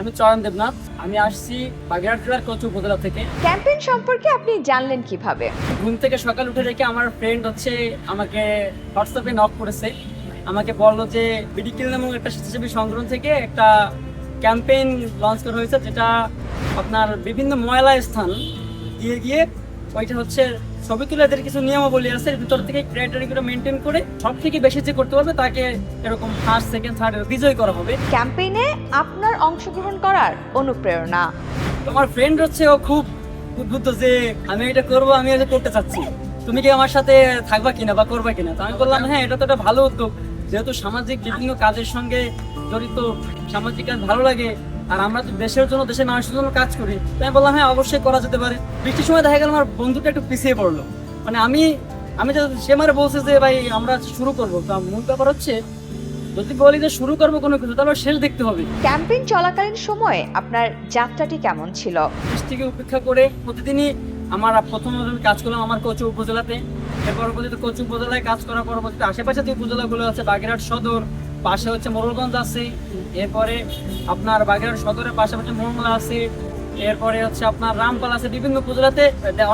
আমি চয়ন দেবনাথ আমি আসছি বাগেরহাট জেলার কচু উপজেলা থেকে। ক্যাম্পেইন সম্পর্কে আপনি জানলেন কীভাবে? ঘুম থেকে সকাল উঠে রেখে আমার ফ্রেন্ড হচ্ছে আমাকে হোয়াটসঅ্যাপে নক করেছে। আমাকে বলল যে মেডিকেল নামক একটা স্বেচ্ছাসেবী সংগঠন থেকে একটা ক্যাম্পেইন লঞ্চ করা হয়েছে যেটা আপনার বিভিন্ন ময়লা স্থান দিয়ে গিয়ে ওইটা হচ্ছে ছবি তুলে এদের কিছু নিয়মাবলী আছে এর ভিতর থেকে ক্রাইটেরিয়াগুলো মেনটেন করে সব থেকে বেশি যে করতে পারবে তাকে এরকম ফার্স্ট সেকেন্ড থার্ড বিজয় করা হবে। ক্যাম্পেইনে আপনার অংশগ্রহণ করার অনুপ্রেরণা। তোমার ফ্রেন্ড হচ্ছে ও খুব উদ্বুদ্ধ যে আমি এটা করব আমি এটা করতে চাচ্ছি। তুমি কি আমার সাথে থাকবা কিনা বা করবা কিনা? তো আমি বললাম হ্যাঁ এটা তো একটা ভালো উদ্যোগ। যেহেতু সামাজিক বিভিন্ন কাজের সঙ্গে জড়িত সামাজিক কাজ ভালো লাগে আর আমরা তো দেশের জন্য দেশের মানুষের জন্য কাজ করি। তাই আমি বললাম হ্যাঁ অবশ্যই করা যেতে পারে। বৃষ্টির সময় দেখা গেল আমার বন্ধুটা একটু পিছিয়ে পড়ল। মানে আমি আমি যে সে মারে বলছে যে ভাই আমরা শুরু করব। তা মূল ব্যাপার হচ্ছে যদি বলি যে শুরু করব কোনো কিছু তাহলে শেষ দেখতে হবে। ক্যাম্পেইন চলাকালীন সময়ে আপনার যাত্রাটি কেমন ছিল? বৃষ্টিকে উপেক্ষা করে প্রতিদিনই আমার প্রথম কাজ করলাম আমার কচু উপজেলাতে। এর পরবর্তীতে কচু উপজেলায় কাজ করার পরবর্তীতে আশেপাশে যে উপজেলাগুলো আছে বাগেরহাট সদর পাশে হচ্ছে মোরলগঞ্জ আছে, এরপরে আপনার বাগেরহাট সদরের পাশাপাশি মোরমলা আছে, এরপরে হচ্ছে আপনার রামপাল আছে, বিভিন্ন উপজেলাতে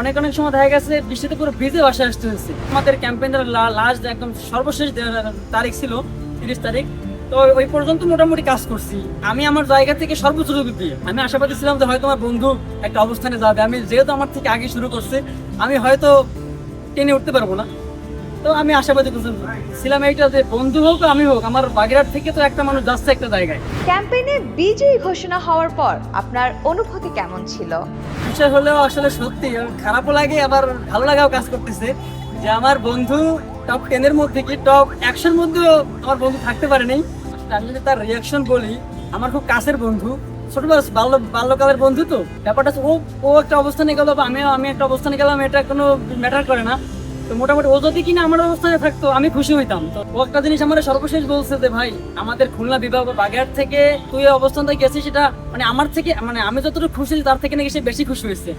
অনেক অনেক সময় দেখা গেছে বৃষ্টিতে পুরো ভিজে বাসা আসতে হয়েছে। আমাদের ক্যাম্পেইনের লাস্ট একদম সর্বশেষ তারিখ ছিল, তিরিশ তারিখ। তো ওই পর্যন্ত মোটামুটি কাজ করছি। আমি আমার জায়গা থেকে সর্বোচ্চ যোগ্য দিয়ে আমি আশাবাদী ছিলাম যে হয়তো আমার বন্ধু একটা অবস্থানে যাবে। আমি যেহেতু আমার থেকে আগে শুরু করছে, আমি হয়তো টেনে উঠতে পারব না। তো আমি আশাবাদী ছিলাম এইটা যে বন্ধু হোক আমি হোক আমার বাগেরহাট থেকে তো একটা মানুষ যাচ্ছে একটা জায়গায়। ক্যাম্পেইনে বিজয়ী ঘোষণা হওয়ার পর আপনার অনুভূতি কেমন ছিল? বিষয় হলেও আসলে সত্যি খারাপও লাগে আবার ভালো লাগাও কাজ করতেছে। যে আমার বন্ধু টপ টেনের মধ্যে কি টপ একশোর মধ্যেও আমার বন্ধু থাকতে পারে নাই। আমি যদি তার রিয়াকশন বলি আমার খুব কাছের বন্ধু ছোট বয়স বাল্য বাল্যকালের বন্ধু তো। ব্যাপারটা ও ও একটা অবস্থানে গেল বা আমিও আমি একটা অবস্থানে গেলাম এটা কোনো ম্যাটার করে না। তো মোটামুটি ও যদি কিনা আমার অবস্থায় থাকতো, আমি খুশি হইতাম। তো ও একটা জিনিস আমার সর্বশেষ বলছে যে, ভাই, আমাদের খুলনা বিভাগ বাগেরহাট থেকে তুই অবস্থানটা গেছিস, সেটা মানে আমার থেকে মানে আমি যতটুকু খুশি তার থেকে নাকি সে বেশি খুশি হয়েছে।